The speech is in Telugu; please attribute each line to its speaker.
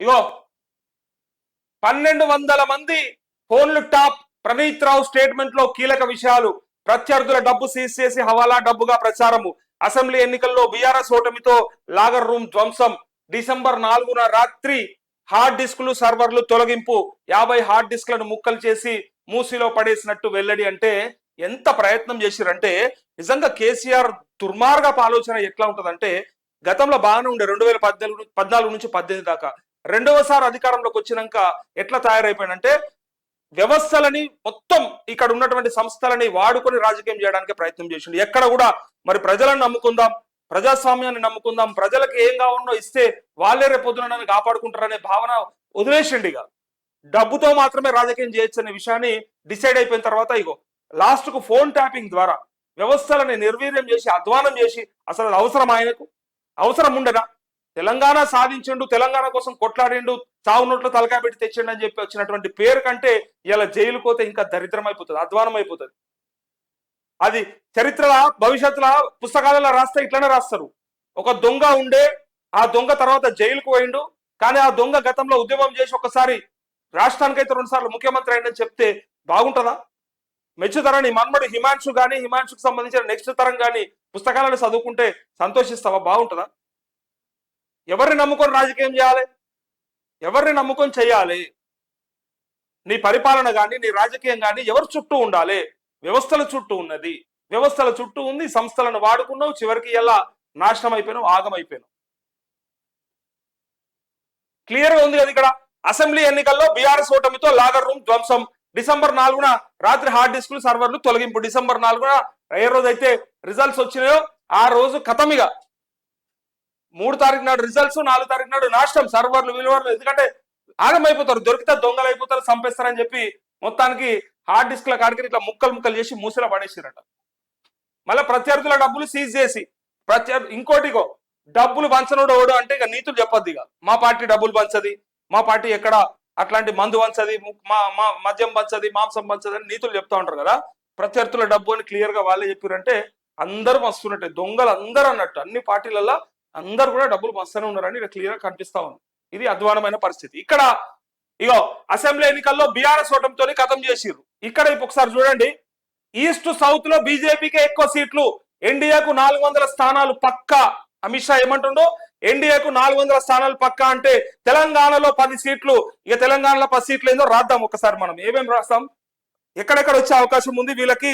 Speaker 1: ఇగో పన్నెండు వందల మంది ఫోన్లు టాప్ ప్రణీత్ రావు స్టేట్మెంట్లో కీలక విషయాలు. ప్రత్యర్థుల డబ్బు సీజ్ చేసి హవాలా డబ్బుగా ప్రచారము. అసెంబ్లీ ఎన్నికల్లో బీఆర్ఎస్ ఓటమితో లాగర్ రూమ్ ధ్వంసం. డిసెంబర్ నాలుగున రాత్రి హార్డ్ డిస్కులు సర్వర్లు తొలగింపు. యాభై హార్డ్ డిస్క్లను ముక్కలు చేసి మూసిలో పడేసినట్టు వెల్లడి అంటే ఎంత ప్రయత్నం చేసిరంటే నిజంగా కేసీఆర్ దుర్మార్గపు ఆలోచన ఎట్లా ఉంటదంటే గతంలో బాగానే ఉండే రెండు వేల పద్నాలుగు పద్నాలుగు నుంచి పద్దెనిమిది దాకా. రెండవసారి అధికారంలోకి వచ్చినాక ఎట్లా తయారైపోయాడంటే వ్యవస్థలని మొత్తం ఇక్కడ ఉన్నటువంటి సంస్థలని వాడుకొని రాజకీయం చేయడానికి ప్రయత్నం చేసిండు. ఎక్కడ కూడా మరి ప్రజలను నమ్ముకుందాం ప్రజాస్వామ్యాన్ని నమ్ముకుందాం ప్రజలకు ఏం కావాలనో ఇస్తే వాళ్ళే రేపొద్దునని కాపాడుకుంటారనే భావన వదిలేసిండి ఇక. డబ్బుతో మాత్రమే రాజకీయం చేయొచ్చు అనే విషయాన్ని డిసైడ్ అయిపోయిన తర్వాత ఇగో లాస్ట్కు ఫోన్ ట్యాపింగ్ ద్వారా వ్యవస్థలని నిర్వీర్యం చేసి అధ్వానం చేసి అసలు అవసరం ఆయనకు? అవసరం ఉండదా? తెలంగాణ సాధించిండు తెలంగాణ కోసం కొట్లాడిండు చావు నోట్లో తలకాయ పెట్టి తెచ్చిండు అని చెప్పి వచ్చినటువంటి పేరు కంటే ఇలా జైలు పోతే ఇంకా దరిద్రం అయిపోతుంది అధ్వానం అయిపోతుంది అది చరిత్రల భవిష్యత్తుల పుస్తకాలలో రాస్తే ఇట్లనే రాస్తారు. ఒక దొంగ ఉండే ఆ దొంగ తర్వాత జైలుకు పోయిండు కానీ ఆ దొంగ గతంలో ఉద్యమం చేసి ఒకసారి రాష్ట్రానికైతే రెండు సార్లు ముఖ్యమంత్రి అయిందని చెప్తే బాగుంటుందా? మెచ్చుతరని మన్మడు హిమాంశు గాని హిమాంశుకు సంబంధించిన నెక్స్ట్ తరం కానీ పుస్తకాలను చదువుకుంటే సంతోషిస్తావా? బాగుంటుందా? ఎవరిని నమ్ముకొని రాజకీయం చేయాలి? ఎవరిని నమ్ముకొని చేయాలి? నీ పరిపాలన కానీ నీ రాజకీయం కానీ ఎవరి చుట్టూ ఉండాలి? వ్యవస్థల చుట్టూ ఉన్నది. వ్యవస్థల చుట్టూ ఉంది సంస్థలను వాడుకున్నావు చివరికి ఎలా? నాశనం అయిపోయినావు ఆగమైపోయినావు. క్లియర్గా ఉంది కదా ఇక్కడ? అసెంబ్లీ ఎన్నికల్లో బీఆర్ఎస్ ఓటమితో లాగర్ రూమ్ ధ్వంసం. డిసెంబర్ నాలుగున రాత్రి హార్డ్ డిస్కులు సర్వర్లు తొలగింపు. డిసెంబర్ నాలుగున ఏ రోజు అయితే రిజల్ట్స్ వచ్చినాయో ఆ రోజు కథమిగా మూడు తారీఖు నాడు రిజల్ట్స్ నాలుగు తారీఖు నాడు నాశనం. సర్వర్లు విలువర్లు ఎందుకంటే ఆగమైపోతారు దొరికితే దొంగలు అయిపోతారు చంపేస్తారని చెప్పి మొత్తానికి హార్డ్ డిస్క్ల కాడికి ఇట్లా ముక్కలు ముక్కలు చేసి మూసలా పడేసిరట. మళ్ళీ ప్రత్యర్థుల డబ్బులు సీజ్ చేసి ప్రత్యర్థి ఇంకోటిగో డబ్బులు పంచనోడు ఓడు అంటే ఇక నీతులు చెప్పొద్దు ఇక. మా పార్టీ డబ్బులు పంచది మా పార్టీ ఎక్కడ అట్లాంటి మందు పంచది మా మా మద్యం పంచది మాంసం పంచది అని నీతులు చెప్తా ఉంటారు కదా. ప్రత్యర్థుల డబ్బు అని క్లియర్గా వాళ్ళే చెప్పారంటే అందరూ మస్తున్నట్టే దొంగలు అందరూ అన్నట్టు. అన్ని పార్టీలలో అందరు కూడా డబ్బులు మస్తూనే ఉన్నారని ఇక్కడ క్లియర్ కనిపిస్తా ఉంది. ఇది అధ్వానమైన పరిస్థితి. ఇక్కడ ఇగో అసెంబ్లీ ఎన్నికల్లో బీఆర్ఎస్ ఓటమితో కథం చేసిర్రు. ఇక్కడ ఇప్పుడు ఒకసారి చూడండి. ఈస్ట్ సౌత్లో బీజేపీకే ఎక్కువ సీట్లు. ఎన్డీఏకు నాలుగు వందల స్థానాలు పక్కా. అమిత్ షా ఏమంటుండో? ఎన్డీఏకు నాలుగు వందల స్థానాలు పక్కా అంటే తెలంగాణలో పది సీట్లు. ఇక తెలంగాణలో పది సీట్లు ఏందో రాద్దాం ఒకసారి మనం. ఏమేమి రాస్తాం? ఎక్కడెక్కడ వచ్చే అవకాశం ఉంది వీళ్ళకి?